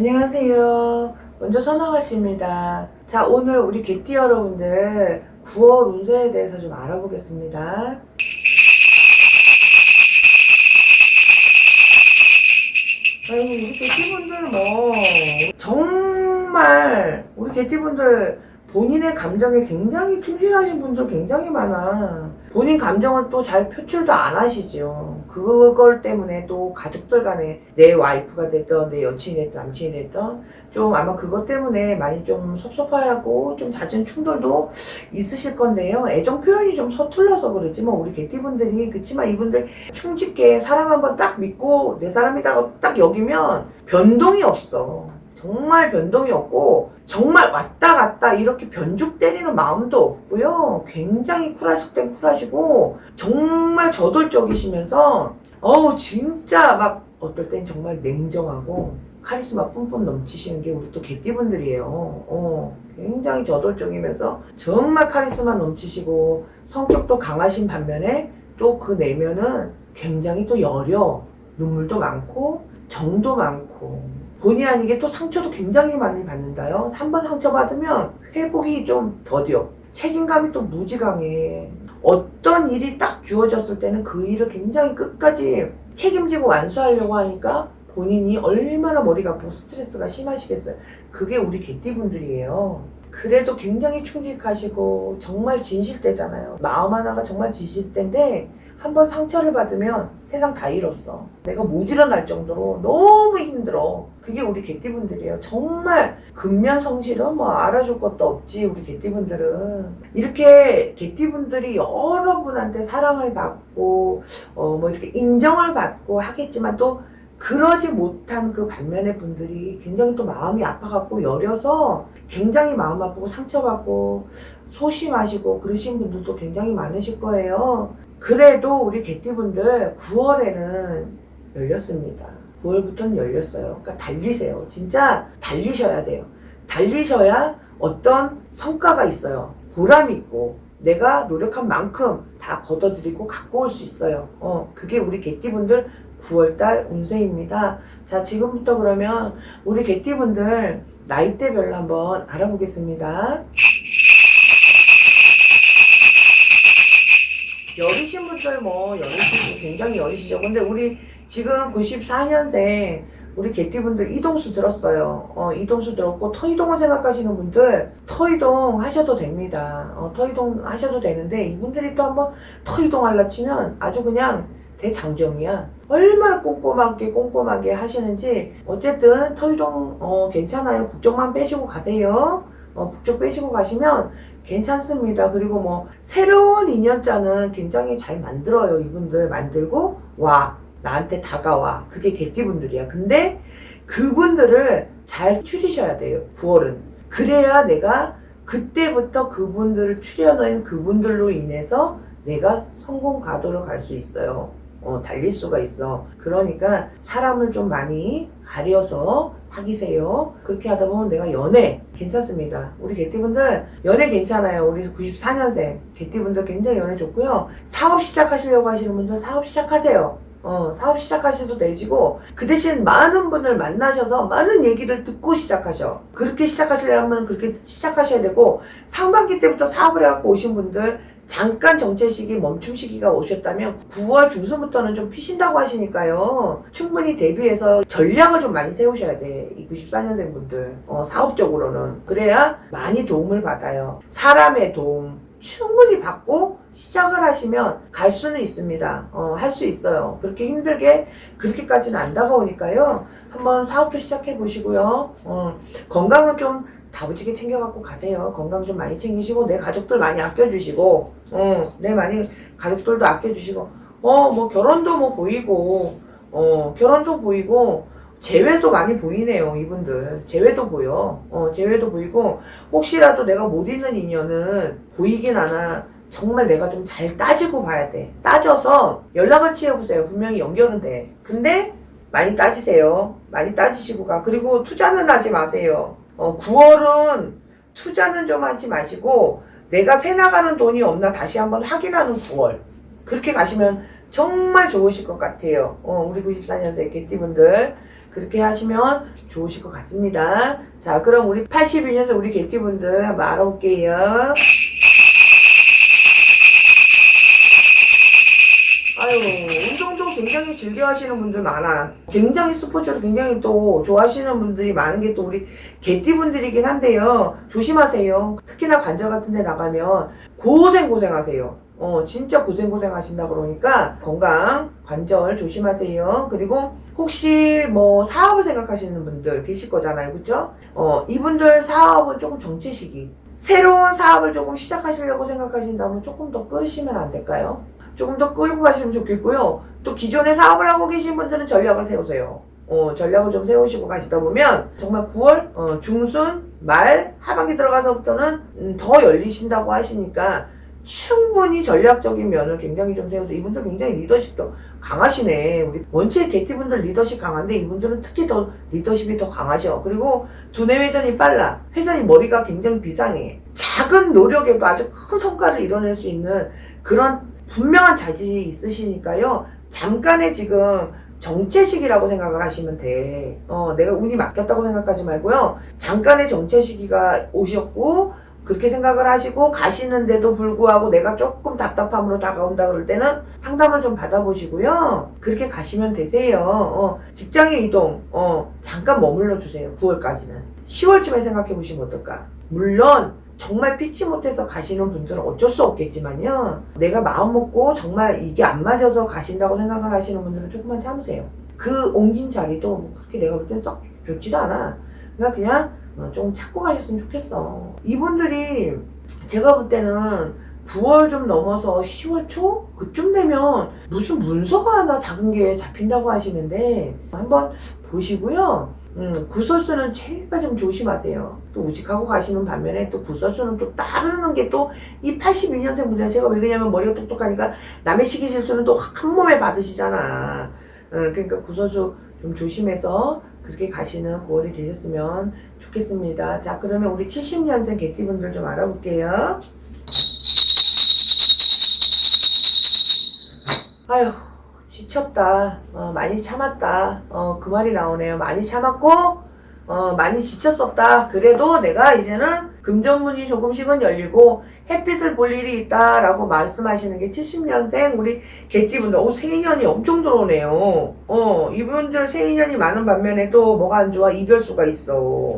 안녕하세요. 먼저 선호가씨입니다. 자, 오늘 우리 개띠 여러분들 9월 운세에 대해서 좀 알아보겠습니다. 아이고, 우리 개띠분들 뭐, 정말, 우리 개띠분들 본인의 감정에 굉장히 충실하신 분들 굉장히 많아. 본인 감정을 또 잘 표출도 안 하시죠. 그걸 때문에 또 가족들 간에 내 와이프가 됐던 내 여친이 됐던 남친이 됐던 좀 아마 그것 때문에 많이 좀 섭섭하고 좀 잦은 충돌도 있으실 건데요. 애정 표현이 좀 서툴러서 그러지 뭐 우리 개띠분들이 그치만 이분들 충직해 사랑 한번 딱 믿고 내 사람이다가 딱 여기면 변동이 없어. 정말 변동이 없고 정말 왔다 갔다 이렇게 변죽 때리는 마음도 없고요. 굉장히 쿨하실 땐 쿨하시고 정말 저돌적이시면서 어우 진짜 막 어떨 땐 정말 냉정하고 카리스마 뿜뿜 넘치시는 게 우리 또 개띠분들이에요. 어, 굉장히 저돌적이면서 정말 카리스마 넘치시고 성격도 강하신 반면에 또 그 내면은 굉장히 또 여려 눈물도 많고 정도 많고 본의 아니게 또 상처도 굉장히 많이 받는다요. 한 번 상처 받으면 회복이 좀 더뎌. 책임감이 또 무지강해. 어떤 일이 딱 주어졌을 때는 그 일을 굉장히 끝까지 책임지고 완수하려고 하니까 본인이 얼마나 머리가 아프고 스트레스가 심하시겠어요. 그게 우리 개띠분들이에요. 그래도 굉장히 충직하시고 정말 진실되잖아요. 마음 하나가 정말 진실된데 한 번 상처를 받으면 세상 다 잃었어. 내가 못 일어날 정도로 너무 힘들어. 그게 우리 개띠분들이에요. 정말 근면 성실은 뭐 알아줄 것도 없지 우리 개띠분들은. 이렇게 개띠분들이 여러분한테 사랑을 받고 어 뭐 이렇게 인정을 받고 하겠지만 또 그러지 못한 그 반면의 분들이 굉장히 또 마음이 아파갖고 여려서 굉장히 마음 아프고 상처받고 소심하시고 그러신 분들도 굉장히 많으실 거예요. 그래도 우리 개띠분들 9월에는 열렸습니다. 9월부터는 열렸어요. 그러니까 달리세요. 진짜 달리셔야 돼요. 달리셔야 어떤 성과가 있어요. 보람이 있고 내가 노력한 만큼 다 걷어들이고 갖고 올 수 있어요. 어, 그게 우리 개띠분들 9월달 운세입니다. 자, 지금부터 그러면 우리 개띠분들 나이대별로 한번 알아보겠습니다. 여리신 분들 뭐 여리시고 굉장히 여리시죠. 근데 우리 지금 94년생 우리 개띠분들 이동수 들었어요. 어, 이동수 들었고 터이동을 생각하시는 분들 터이동 하셔도 됩니다. 어, 터이동 하셔도 되는데 이분들이 또 한번 터이동 할라 치면 아주 그냥 대장정이야. 얼마나 꼼꼼하게 꼼꼼하게 하시는지 어쨌든 터이동 어, 괜찮아요. 국적만 빼시고 가세요. 어, 국적 빼시고 가시면 괜찮습니다. 그리고 뭐 새로운 인연자는 굉장히 잘 만들어요. 이분들 만들고 와 나한테 다가와 그게 개띠분들이야. 근데 그분들을 잘 추리셔야 돼요. 9월은 그래야 내가 그때부터 그분들을 추려놓은 그분들로 인해서 내가 성공 가도를 갈 수 있어요. 어, 달릴 수가 있어. 그러니까 사람을 좀 많이 가려서 사귀세요. 그렇게 하다 보면 내가 연애 괜찮습니다. 우리 개띠분들 연애 괜찮아요. 우리 94년생 개띠분들 굉장히 연애 좋고요. 사업 시작하시려고 하시는 분들 사업 시작하세요. 어, 사업 시작하셔도 되시고 그 대신 많은 분을 만나셔서 많은 얘기를 듣고 시작하셔. 그렇게 시작하시려면 그렇게 시작하셔야 되고 상반기 때부터 사업을 해갖고 오신 분들 잠깐 정체 시기 멈춤 시기가 오셨다면 9월 중순부터는 좀 피신다고 하시니까요. 충분히 대비해서 전략을 좀 많이 세우셔야 돼. 이 94년생 분들. 어, 사업적으로는. 그래야 많이 도움을 받아요. 사람의 도움 충분히 받고 시작을 하시면 갈 수는 있습니다. 어, 할 수 있어요. 그렇게 힘들게 그렇게까지는 안 다가오니까요. 한번 사업도 시작해 보시고요. 어, 건강은 좀 다부지게 챙겨갖고 가세요. 건강 좀 많이 챙기시고 내 가족들 많이 아껴주시고, 어, 내 많이 가족들도 아껴주시고, 어, 뭐 결혼도 뭐 보이고, 어, 결혼도 보이고, 재회도 많이 보이네요, 이분들. 재회도 보여. 어, 재회도 보이고, 혹시라도 내가 못 있는 인연은 보이긴 하나, 정말 내가 좀 잘 따지고 봐야 돼. 따져서 연락을 취해보세요. 분명히 연결은 돼. 근데 많이 따지세요. 많이 따지시고 가. 그리고 투자는 하지 마세요. 어, 9월은 투자는 좀 하지 마시고 내가 새 나가는 돈이 없나 다시 한번 확인하는 9월. 그렇게 가시면 정말 좋으실 것 같아요. 어, 우리 94년생 개띠분들. 그렇게 하시면 좋으실 것 같습니다. 자, 그럼 우리 82년생 우리 개띠분들 한번 알아볼게요. 아유, 즐겨 하시는 분들 많아. 굉장히 스포츠를 굉장히 또 좋아하시는 분들이 많은 게 또 우리 개띠분들이긴 한데요. 조심하세요. 특히나 관절 같은 데 나가면 고생 고생 하세요. 어, 진짜 고생 고생 하신다 그러니까 건강, 관절 조심하세요. 그리고 혹시 뭐 사업을 생각하시는 분들 계실 거잖아요. 그죠? 어, 이분들 사업은 조금 정체 시기. 새로운 사업을 조금 시작하시려고 생각하신다면 조금 더 끌으시면 안 될까요? 조금 더 끌고 가시면 좋겠고요. 또 기존에 사업을 하고 계신 분들은 전략을 세우세요. 어, 전략을 좀 세우시고 가시다 보면 정말 9월 어, 중순 말 하반기 들어가서부터는 음, 더 열리신다고 하시니까 충분히 전략적인 면을 굉장히 좀 세워서 이분들 굉장히 리더십도 강하시네. 우리 원체 개티분들 리더십 강한데 이분들은 특히 더 리더십이 더 강하셔. 그리고 두뇌 회전이 빨라. 회전이 머리가 굉장히 비상해. 작은 노력에도 아주 큰 성과를 이뤄낼 수 있는 그런 분명한 자질이 있으시니까요. 잠깐의 지금 정체 시기라고 생각을 하시면 돼. 어, 내가 운이 맡겼다고 생각하지 말고요. 잠깐의 정체 시기가 오셨고, 그렇게 생각을 하시고 가시는데도 불구하고 내가 조금 답답함으로 다가온다 그럴 때는 상담을 좀 받아보시고요. 그렇게 가시면 되세요. 어, 직장의 이동, 어, 잠깐 머물러 주세요. 9월까지는. 10월쯤에 생각해 보시면 어떨까? 물론, 정말 피치 못해서 가시는 분들은 어쩔 수 없겠지만요. 내가 마음 먹고 정말 이게 안 맞아서 가신다고 생각을 하시는 분들은 조금만 참으세요. 그 옮긴 자리도 그렇게 내가 볼 땐 썩 좋지도 않아. 그러니까 그냥 어, 좀 찾고 가셨으면 좋겠어. 이분들이 제가 볼 때는 9월 좀 넘어서 10월 초? 그쯤 되면 무슨 문서가 하나 작은 게 잡힌다고 하시는데 한번 보시고요. 음, 구설수는 제발 좀 조심하세요. 또 우직하고 가시는 반면에 또 구설수는 또 따르는 게 또 이 82년생 분들 제가 왜 그러냐면 머리가 똑똑하니까 남의 시기 질투는 또 한 몸에 받으시잖아. 음, 그러니까 구설수 좀 조심해서 그렇게 가시는 9월이 되셨으면 좋겠습니다. 자, 그러면 우리 70년생 개띠분들 좀 알아볼게요. 아휴, 지쳤다. 어, 많이 참았다. 어, 그 말이 나오네요. 많이 참았고, 어, 많이 지쳤었다. 그래도 내가 이제는 금전문이 조금씩은 열리고 햇빛을 볼 일이 있다라고 말씀하시는 게 70년생 우리 개띠분들. 오, 새인연이 엄청 들어오네요. 어, 이분들 새인연이 많은 반면에 또 뭐가 안 좋아? 이별수가 있어.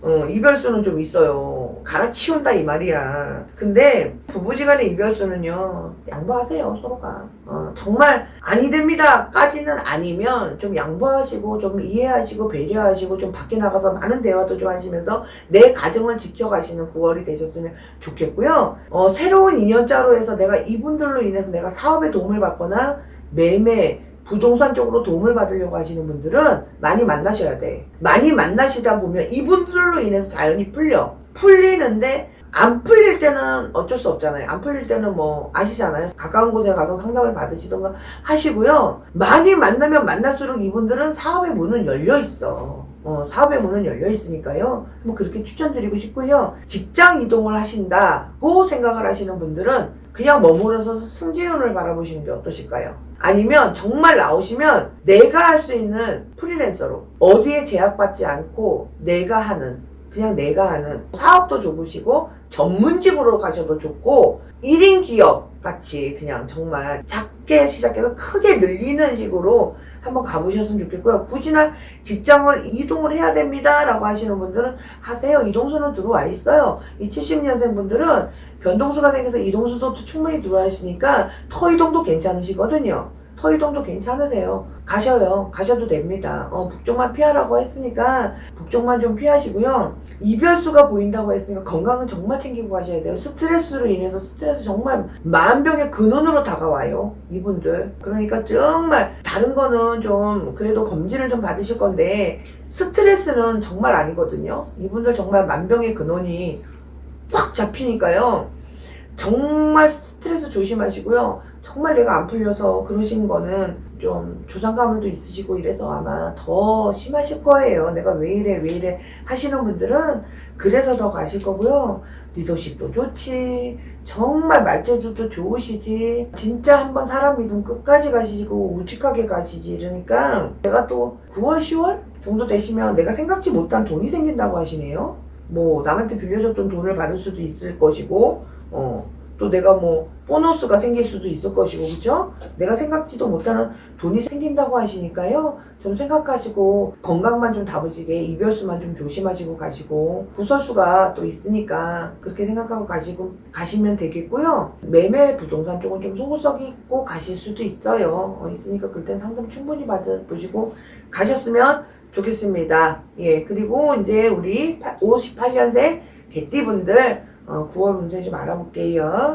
어, 이별수는 좀 있어요. 갈아치운다 이 말이야. 근데 부부지간의 이별수는요, 양보하세요, 서로가. 어, 정말 아니 됩니다. 까지는 아니면 좀 양보하시고, 좀 이해하시고, 배려하시고, 좀 밖에 나가서 많은 대화도 좀 하시면서 내 가정을 지켜가시는 9월이 되셨으면 좋겠고요. 어, 새로운 인연자로 해서 내가 이분들로 인해서 내가 사업에 도움을 받거나 매매, 부동산 쪽으로 도움을 받으려고 하시는 분들은 많이 만나셔야 돼. 많이 만나시다 보면 이분들로 인해서 자연이 풀려. 풀리는데 안 풀릴 때는 어쩔 수 없잖아요. 안 풀릴 때는 뭐 아시잖아요. 가까운 곳에 가서 상담을 받으시던가 하시고요. 많이 만나면 만날수록 이분들은 사업의 문은 열려 있어. 어, 사업의 문은 열려 있으니까요. 뭐 그렇게 추천드리고 싶고요. 직장 이동을 하신다고 생각을 하시는 분들은 그냥 머무러서 승진운을 바라보시는 게 어떠실까요? 아니면 정말 나오시면 내가 할 수 있는 프리랜서로 어디에 제약받지 않고 내가 하는 그냥 내가 하는 사업도 좁으시고 전문직으로 가셔도 좋고 1인 기업 같이 그냥 정말 작게 시작해서 크게 늘리는 식으로 한번 가보셨으면 좋겠고요. 굳이 난 직장을 이동을 해야 됩니다. 라고 하시는 분들은 하세요. 이동수는 들어와 있어요. 이 70년생 분들은 변동수가 생겨서 이동수도 충분히 들어와 있으니까 터 이동도 괜찮으시거든요. 터 이동도 괜찮으세요. 가셔요. 가셔도 됩니다. 어, 북쪽만 피하라고 했으니까 북쪽만 좀 피하시고요. 이별수가 보인다고 했으니까 건강은 정말 챙기고 가셔야 돼요. 스트레스로 인해서 스트레스 정말 만병의 근원으로 다가와요. 이분들. 그러니까 정말 다른 거는 좀 그래도 검진을 좀 받으실 건데 스트레스는 정말 아니거든요. 이분들 정말 만병의 근원이 꽉 잡히니까요. 정말 스트레스 조심하시고요. 정말 내가 안 풀려서 그러신 거는 좀 조상가물도 있으시고 이래서 아마 더 심하실 거예요. 내가 왜 이래 왜 이래 하시는 분들은 그래서 더 가실 거고요. 리더십도 좋지. 정말 말재주도 좋으시지. 진짜 한번 사람 믿으면 끝까지 가시고 우직하게 가시지. 이러니까 내가 또 9월, 10월? 정도 되시면 내가 생각지 못한 돈이 생긴다고 하시네요. 뭐 남한테 빌려줬던 돈을 받을 수도 있을 것이고, 어, 또 내가 뭐 보너스가 생길 수도 있을 것이고, 그죠? 내가 생각지도 못하는 돈이 생긴다고 하시니까요. 좀 생각하시고 건강만 좀 다부지게 이별수만 좀 조심하시고 가시고 구설수가 또 있으니까 그렇게 생각하고 가시고 가시면 되겠고요. 매매 부동산 쪽은 좀 속을 썩이고 가실 수도 있어요. 어, 있으니까 그땐 상담 충분히 받아보시고 가셨으면 좋겠습니다. 예, 그리고 이제 우리 58년생 개띠분들 어, 9월 운세 좀 알아볼게요.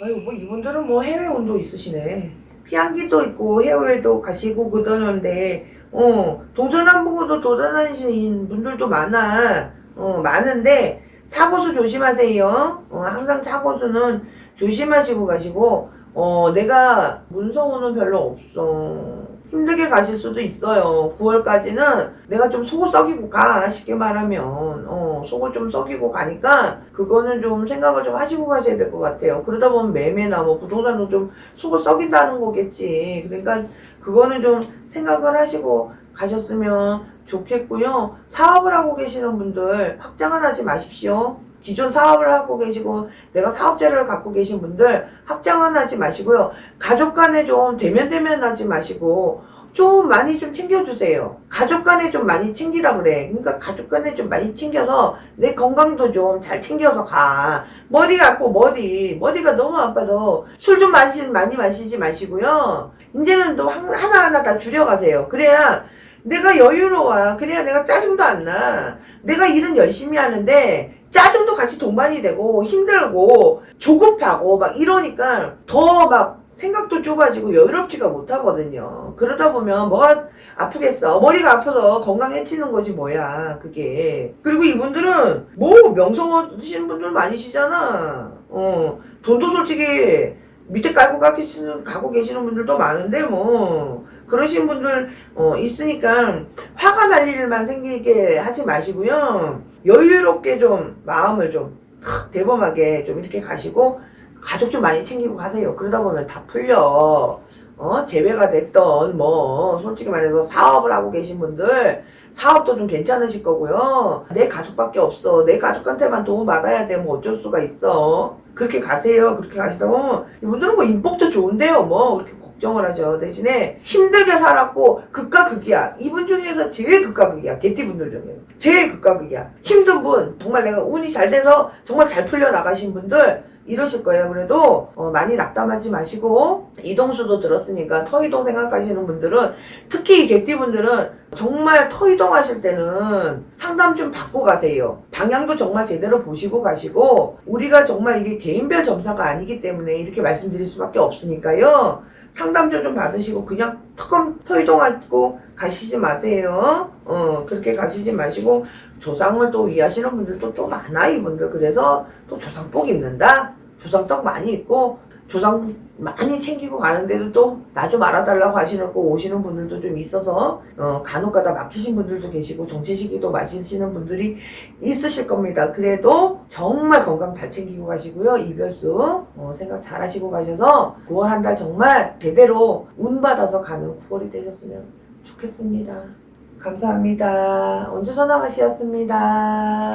아유, 뭐 이분들은 뭐 해외 운도 있으시네. 피한기도 있고 해외도 가시고 그러는데, 어, 동서남북으로 돌아다니시는 분들도 많아. 어, 많은데, 사고수 조심하세요. 어, 항상 사고수는 조심하시고 가시고, 어, 내가 문서오는 별로 없어. 힘들게 가실 수도 있어요. 9월까지는 내가 좀 속을 썩이고 가. 쉽게 말하면. 어, 속을 좀 썩이고 가니까 그거는 좀 생각을 좀 하시고 가셔야 될 것 같아요. 그러다 보면 매매나 뭐 부동산도 좀 속을 썩인다는 거겠지. 그러니까 그거는 좀 생각을 하시고 가셨으면 좋겠고요. 사업을 하고 계시는 분들 확장은 하지 마십시오. 기존 사업을 하고 계시고 내가 사업자를 갖고 계신 분들 확장은 하지 마시고요. 가족 간에 좀 대면대면 하지 마시고 좀 많이 좀 챙겨주세요. 가족 간에 좀 많이 챙기라 그래. 그러니까 가족 간에 좀 많이 챙겨서 내 건강도 좀 잘 챙겨서 가. 머리가 아프고 머리, 머리가 너무 아파서 술 좀 마시, 많이 마시지 마시고요. 이제는 또 한- 하나하나 다 줄여가세요. 그래야 내가 여유로워. 그래야 내가 짜증도 안 나. 내가 일은 열심히 하는데 짜증도 같이 동반이 되고 힘들고 조급하고 막 이러니까 더 막 생각도 좁아지고 여유롭지가 못하거든요. 그러다 보면 뭐가 아프겠어. 머리가 아파서 건강 해치는 거지 뭐야 그게. 그리고 이분들은 뭐 명성하시는 분들 많으시잖아. 어 돈도 솔직히 밑에 깔고 가 계시는, 가고 계시는 분들도 많은데 뭐 그러신 분들 어, 있으니까 화가 날 일만 생기게 하지 마시고요. 여유롭게 좀 마음을 좀탁 대범하게 좀 이렇게 가시고 가족 좀 많이 챙기고 가세요. 그러다 보면 다 풀려. 어, 재배가 됐던 뭐 솔직히 말해서 사업을 하고 계신 분들 사업도 좀 괜찮으실 거고요. 내 가족밖에 없어. 내 가족한테만 도움 받아야 돼. 뭐 어쩔 수가 있어. 그렇게 가세요. 그렇게 가시다 보면 이분들은 뭐 인복도 좋은데요. 뭐 그렇게 걱정을 하죠. 대신에 힘들게 살았고 극과 극이야. 이분 중에서 제일 극과 극이야. 개띠분들 중에 제일 극과 극이야. 힘든 분 정말 내가 운이 잘 돼서 정말 잘 풀려 나가신 분들 이러실 거예요. 그래도 어, 많이 낙담하지 마시고 이동수도 들었으니까 터이동 생각하시는 분들은 특히 이 개띠분들은 정말 터이동 하실 때는 상담 좀 받고 가세요. 방향도 정말 제대로 보시고 가시고 우리가 정말 이게 개인별 점사가 아니기 때문에 이렇게 말씀드릴 수밖에 없으니까요. 상담 좀 받으시고 그냥 턱금 터이동하고 가시지 마세요. 어 그렇게 가시지 마시고 조상을 또 이해하시는 분들도 또 많아 이분들 그래서 또 조상복 입는다. 조상떡 많이 있고 조상 많이 챙기고 가는데도 또 나 좀 알아달라고 하시는 거 오시는 분들도 좀 있어서 어, 간혹가다 막히신 분들도 계시고 정체시기도 마시시는 분들이 있으실 겁니다. 그래도 정말 건강 잘 챙기고 가시고요. 이별수 어, 생각 잘 하시고 가셔서 9월 한 달 정말 제대로 운 받아서 가는 9월이 되셨으면 좋겠습니다. 감사합니다. 원주 선아가씨였습니다.